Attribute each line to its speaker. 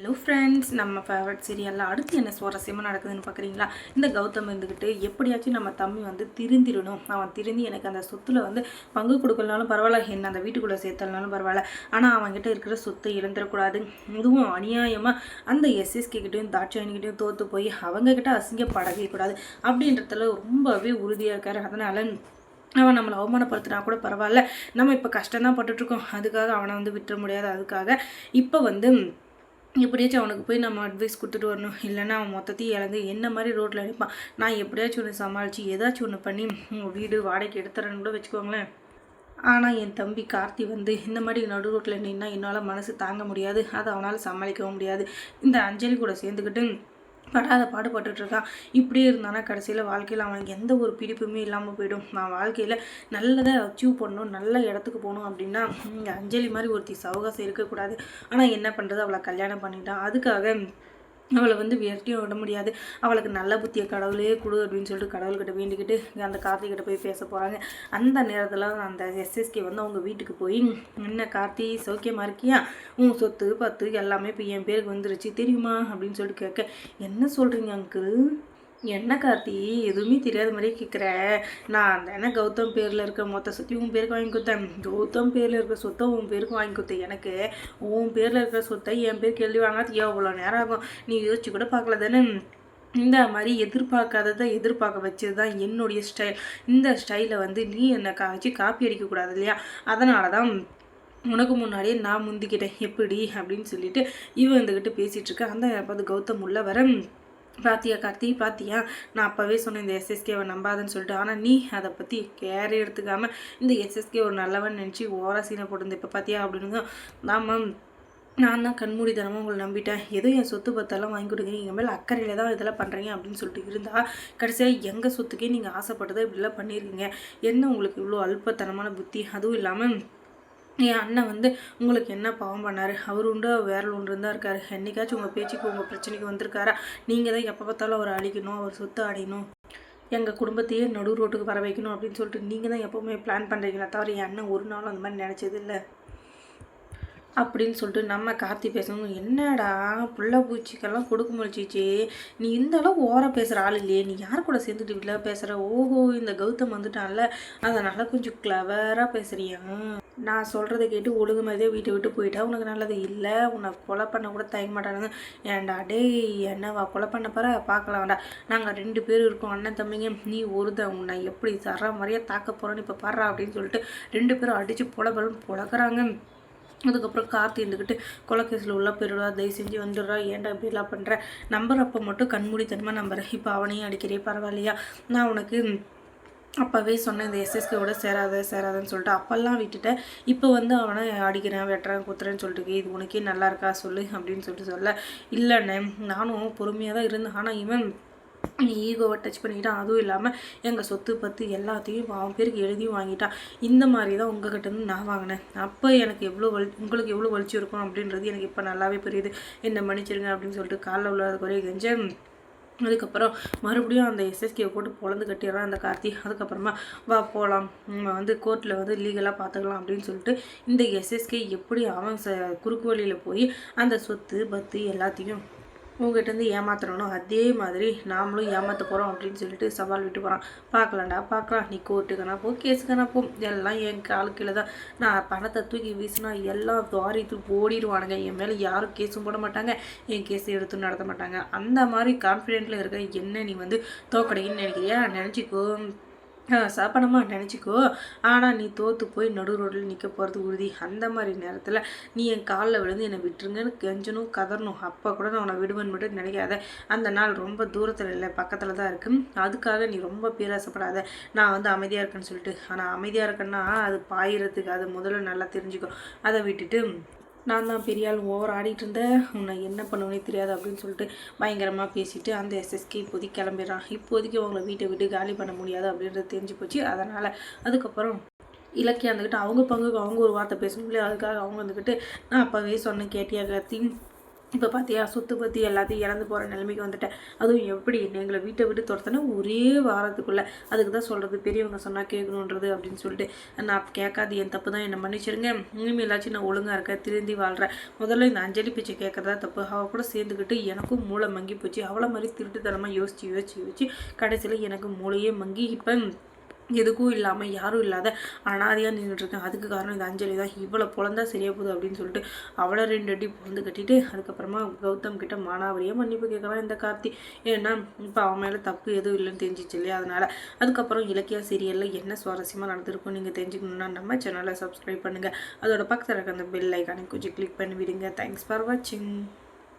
Speaker 1: Hello friends நம்ம favourite சீரியலில் அடுத்து என்ன சுவாரஸ்யமாக நடக்குதுன்னு பார்க்குறீங்களா இந்த கௌதம் இருந்துக்கிட்டு எப்படியாச்சும் நம்ம தம்பி வந்து திருந்திடணும் அவன் திருந்தி எனக்கு அந்த சொத்துல வந்து பங்கு கொடுக்கலனாலும் பரவாயில்ல என்ன அந்த வீட்டுக்குள்ளே சேர்த்தலனாலும் பரவாயில்ல. ஆனால் அவன்கிட்ட இருக்கிற சொத்தை இழந்துடக்கூடாது. இதுவும் அநியாயமாக அந்த எஸ்எஸ்கே கிட்டையும் தாட்சாயணிக்கிட்டையும் தோற்று போய் அவங்கக்கிட்ட அசிங்கப்படவே கூடாது அப்படின்றதுல ரொம்பவே உறுதியாக இருக்கார். அதனால் அவன் நம்மளை அவமானப்படுத்தினா கூட பரவாயில்ல. நம்ம இப்போ கஷ்டம்தான் பட்டுட்ருக்கோம் அதுக்காக அவனை வந்து விட்டுற முடியாது. அதுக்காக இப்போ வந்து எப்படியாச்சும் அவனுக்கு போய் நம்ம அட்வைஸ் கொடுத்துட்டு வரணும். இல்லைன்னா அவன் மொத்தத்தையும் இழந்து என்ன மாதிரி ரோட்டில் அடிப்பான். நான் எப்படியாச்சும் ஒன்று சமாளித்து ஏதாச்சும் ஒன்று பண்ணி உங்கள் வீடு வாடகைக்கு எடுத்துறேன்னு கூட வச்சுக்கோங்களேன். ஆனால் என் தம்பி கார்த்தி வந்து இந்த மாதிரி நடு ரோட்டில் நின்னா என்னால் மனசு தாங்க முடியாது. அதை அவனால் சமாளிக்கவும் முடியாது. இந்த அஞ்சலி கூட சேர்ந்துக்கிட்டு படாத பாடுபட்டுட்டு இருக்கான் இப்படியே இருந்தானா கடைசியில் வாழ்க்கையில் அவனுக்கு எந்த ஒரு பிடிப்புமே இல்லாமல் போயிடும். நான் வாழ்க்கையில் நல்லதை அச்சீவ் பண்ணணும் நல்ல இடத்துக்கு போகணும் அப்படின்னா இங்கே அஞ்சலி மாதிரி ஒருத்தி சவகாசம் இருக்கக்கூடாது. ஆனால் என்ன பண்ணுறது அவளை கல்யாணம் பண்ணிட்டான். அதுக்காக அவளை வந்து விரட்டியும் விட முடியாது. அவளுக்கு நல்ல புத்தியை கடவுளே கொடு அப்படின்னு சொல்லிட்டு கடவுள்கிட்ட வேண்டிக்கிட்டு அந்த கார்த்திகிட்ட போய் பேச போகிறாங்க அந்த நேரத்தில் அந்த எஸ்எஸ்கே வந்து அவங்க வீட்டுக்கு போய் என்ன கார்த்தி சௌக்கியமாக இருக்கியா? உன் சொத்து பத்து எல்லாமே இப்போ என் பேருக்கு வந்துருச்சு. தெரியுமா? அப்படின்னு சொல்லிட்டு கேட்க என்ன சொல்கிறீங்க அங்கிள் என்ன கார்த்தி? எதுவுமே தெரியாத மாதிரியே கேட்குற நான் தானே என்ன கௌதம் பேரில் இருக்க மொத்த சொத்தையும் உன் பேருக்கு வாங்கி கொடுத்தேன். கௌதம் பேரில் இருக்கிற சொத்தை உன் பேருக்கு வாங்கி கொடுத்தேன். எனக்கு உன் பேரில் இருக்கிற சொத்தை என் பேர் கேள்வி வாங்காது எவ்வளோ நேரம் ஆகும். நீ யோசிச்சு கூட பார்க்கல தானே? இந்த மாதிரி எதிர்பார்க்காததை எதிர்பார்க்க வச்சது தான் என்னுடைய ஸ்டைல் இந்த ஸ்டைலை வந்து நீ என்னை கா வச்சு காப்பி அடிக்கக்கூடாது இல்லையா? அதனால தான் உனக்கு முன்னாடியே நான் முந்திக்கிட்டேன். எப்படி? அப்படின்னு சொல்லிட்டு இவன் வந்துக்கிட்டு பேசிகிட்டு இருக்க. அந்த பார்த்து கௌதம் உள்ள வர பாத்தியா கார்த்தி? பாத்தியா? நான் அப்போவே சொன்னேன் இந்த எஸ்எஸ்கேவை நம்பாதுன்னு சொல்லிட்டு. ஆனால் நீ அதை பற்றி கேர் எடுத்துக்காமல் இந்த எஸ்எஸ்கே ஒரு நல்லவன் நினச்சி ஓரா சீனை போட்டிருந்த. இப்போ பார்த்தியா அப்படின்னு நாம நான் தான் கண்மூடித்தனமாக உங்களை நம்பிட்டேன். ஏதோ என் சொத்து பத்தெல்லாம் வாங்கி கொடுங்க எங்கள் மேலே அக்கறையில் தான் இதெல்லாம் பண்ணுறீங்க அப்படின்னு சொல்லிட்டு இருந்தால் கடைசியாக எங்கள் சொத்துக்கே நீங்கள் ஆசைப்பட்டதை இப்படிலாம் பண்ணியிருக்கீங்க. என்ன உங்களுக்கு இவ்வளோ அல்பத்தனமான புத்தி? அதுவும் இல்லாமல் என் அண்ணன் வந்து உங்களுக்கு என்ன பாவம் பண்ணார்? அவர் உண்டு வேறல் ஒன்று தான் இருக்கார். என்னைக்காச்சும் உங்கள் பேச்சுக்கு உங்கள் பிரச்சனைக்கு வந்திருக்காரா? நீங்கள் தான் எப்போ பார்த்தாலும் அவரை அழிக்கணும் அவர் சொத்து அடையணும். எங்கள் குடும்பத்தையே நடு ரோட்டுக்கு வர வைக்கணும் அப்படின்னு சொல்லிட்டு நீங்கள் தான் எப்போவுமே பிளான் பண்ணுறீங்களா தவிர என் அண்ணன் ஒரு நாளும் அந்த மாதிரி நினச்சது இல்லை. அப்படின்னு சொல்லிட்டு நம்ம கார்த்தி பேசணும் என்னடா புள்ள பூச்சிக்கெல்லாம் கொடுக்க முடிச்சிச்சு நீ இந்த அளவு ஓர பேசுகிற ஆள் இல்லையே நீ யார் கூட சேர்ந்துட்டு இப்படிலாம் பேசுகிற ஓஹோ இந்த கௌதம் வந்துட்டான்ல அதனால் கொஞ்சம் கிளவராக பேசுகிறியா நான் சொல்கிறத கேட்டு ஒழுங்கு மாதிரியே வீட்டை விட்டு போயிட்டா உனக்கு நல்லது இல்லை? உன்னை கொலை பண்ண கூட தயங்க மாட்டானுங்க. ஏன்டா டேய் என்னவா கொலை பண்ண பாரு பார்க்கலாம்டா நாங்கள் ரெண்டு பேரும் இருக்கோம். அண்ணன் தம்பிங்க நீ ஒருத உன்னை எப்படி தர மாதிரியே தாக்க போகிறோன்னு இப்போ பாடுறா அப்படின்னு சொல்லிட்டு ரெண்டு பேரும் அடித்து புலபலம் புழக்கிறாங்க அதுக்கப்புறம் கார்த்தி இருந்துக்கிட்டு கொலைக்கேஸில் உள்ள போயிடுவா தயவு செஞ்சு வந்துடுறா. ஏன்டா இப்படிலாம் பண்ணுற நம்பர் அப்போ மட்டும் கண்மூடித்தனமாக நம்புறேன் இப்போ அவனையும் அடிக்கிறே பரவாயில்லையா? நான் உனக்கு அப்போவே சொன்னேன் இந்த எஸ்எஸ்கேவோட சேராத சேராதன்னு சொல்லிட்டு. அப்போல்லாம் விட்டுட்டேன். இப்போ வந்து அவனை அடிக்கிறேன் வெட்டுறேன் குத்துறேன்னு சொல்லிட்டு இது உனக்கே நல்லா இருக்கா? சொல்லு அப்படின்னு சொல்லிட்டு சொல்ல. இல்லைண்ணே நானும் பொறுமையாக தான் இருந்தேன். ஆனால் இவன் ஈகோவை டச் பண்ணிக்கிட்டான். அதுவும் இல்லாமல் எங்கள் சொத்து பத்து எல்லாத்தையும் அவன் பேருக்கு எழுதியும் வாங்கிட்டான். இந்த மாதிரி தான் உங்ககிட்ட இருந்து நான் வாங்கினேன். அப்போ எனக்கு எவ்வளோ வலி உங்களுக்கு எவ்வளோ வலிச்சு இருக்கும் அப்படின்றது எனக்கு இப்போ நல்லாவே புரியுது. என்ன மன்னிச்சிருங்க அப்படின்னு சொல்லிட்டு காலில் உள்ளாத குறைய கெஞ்சேன். அதுக்கப்புறம் மறுபடியும் அந்த எஸ்எஸ்கேவை போட்டு பொழந்து கட்டிடுறான் அந்த கார்த்தி. அதுக்கப்புறமா வா போகலாம் நம்ம வந்து கோர்ட்டில் வந்து லீகலாக பார்த்துக்கலாம் அப்படின்னு சொல்லிட்டு இந்த எஸ்எஸ்கே எப்படி அவன் ச குறுக்கு வழியில் போய் அந்த சொத்து பத்து எல்லாத்தையும் உங்ககிட்டருந்து ஏமாத்துறானோ? அதே மாதிரி நாமளும் ஏமாற்ற போகிறோம் அப்படின்னு சொல்லிட்டு சவால் விட்டு போகிறான் பார்க்கலாம்டா பார்க்கலாம். நீ கோர்ட்டுக்கானா போ கேஸுக்கானா போ. எல்லாம் என் காலுக்கில் தான் நான் பணத்தை தூக்கி வீசினா எல்லாம் துவாரி தூக்கி ஓடிடுவானுங்க. என் மேலே யாரும் கேஸும் போட மாட்டாங்க. என் கேஸ் எடுத்து நடத்த மாட்டாங்க. அந்த மாதிரி கான்ஃபிடென்ட்டில் இருக்க என்ன நீ வந்து தோக்கடைன்னு நினைக்கிறியா? நினச்சிக்கோ. சாப்பிடமா நினச்சிக்கோ. ஆனால் நீ தோற்று போய் நடு ரோட்டில் நிற்க போகிறது உறுதி. அந்த மாதிரி நேரத்தில் நீ என் காலில் விழுந்து என்னை விட்டுருங்கன்னு கெஞ்சணும் கதறணும். அப்போ கூட நான் உன்னை விடுவேன் மட்டும் நினைக்காத. அந்த நாள் ரொம்ப தூரத்தில் இல்லை பக்கத்தில் தான் இருக்குது அதுக்காக நீ ரொம்ப பேராசப்படாத. நான் வந்து அமைதியாக இருக்கேன்னு சொல்லிட்டு. ஆனால் அமைதியாக இருக்கேன்னா அது பாயிறதுக்கு அது முதல்ல நல்லா தெரிஞ்சுக்கோ அதை விட்டுட்டு நான் தான் பெரியால் ஓவர் ஆடிட்டு இருந்தேன். உன்னை என்ன பண்ணுவேனே தெரியாது அப்படின்னு சொல்லிட்டு பயங்கரமாக பேசிட்டு அந்த எஸ்எஸ்கே இப்போதைக்கு கிளம்பிடுறான். இப்போதைக்கு அவங்கள வீட்டை விட்டு காலி பண்ண முடியாது அப்படின்றது தெரிஞ்சு போச்சு. அதனால் அதுக்கப்புறம் இலக்கியம் வந்துக்கிட்டு அவங்க பங்குக்கு அவங்க ஒரு வார்த்தை பேசணும். இல்லையா அதுக்காக அவங்க வந்துக்கிட்டு நான் அப்போவே சொன்னேன் கேட்டியா கத்தி இப்போ பார்த்தியா சொத்து பற்றி எல்லாத்தையும் இறந்து போகிற நிலைமைக்கு வந்துட்டேன் அதுவும் எப்படி எங்களை வீட்டை விட்டு துரத்தினா? ஒரே வாரத்துக்குள்ளே. அதுக்கு தான் சொல்கிறது பெரியவங்க சொன்னால் கேட்கணுன்றது அப்படின்னு சொல்லிட்டு. நான் கேட்காது என் தப்பு தான் என்னை மன்னிச்சிருங்க இனிமேலாச்சும் நான் ஒழுங்காக இருக்கேன் திருந்தி வாழ்கிறேன் முதல்ல இந்த அஞ்சலி பிச்சை கேட்குறதா தப்பு. அவள் கூட சேர்ந்துக்கிட்டு எனக்கும் மூளை மங்கி போச்சு. அவளை மாதிரி திருட்டுத்தனமாக யோசிச்சு யோசிச்சு யோசிச்சு கடைசியில் எனக்கு மூளையே மங்கி. இப்போ எதுக்கும் இல்லாமல் யாரும் இல்லாத அனாதையாக நின்றுட்டுருக்கேன் அதுக்கு காரணம் இந்த அஞ்சலி தான். இவ்வளோ பொழந்தா சரியாக போகுது அப்படின்னு சொல்லிட்டு அவளை ரெண்டு அடி பிறந்து கட்டிட்டு அதுக்கப்புறமா கௌதம் கிட்ட மானாவரியே மன்னிப்பு கேட்கலாம் இந்த கார்த்தி. ஏன்னா இப்போ அவன் மேலே தப்பு எதுவும் இல்லைன்னு தெரிஞ்சிச்சு இல்லையா? அதனால் அதுக்கப்புறம் இலக்கிய சீரியலில் என்ன சுவாரஸ்யமாக நடந்திருக்கும் நீங்கள் தெரிஞ்சுக்கணுன்னா நம்ம சேனலை சப்ஸ்கிரைப் பண்ணுங்கள் அதோட பக்கத்தில் இருக்க அந்த பெல் ஐக்கானை கொஞ்சம் கிளிக் பண்ணி விடுங்க தேங்க்ஸ் ஃபார் வாட்சிங்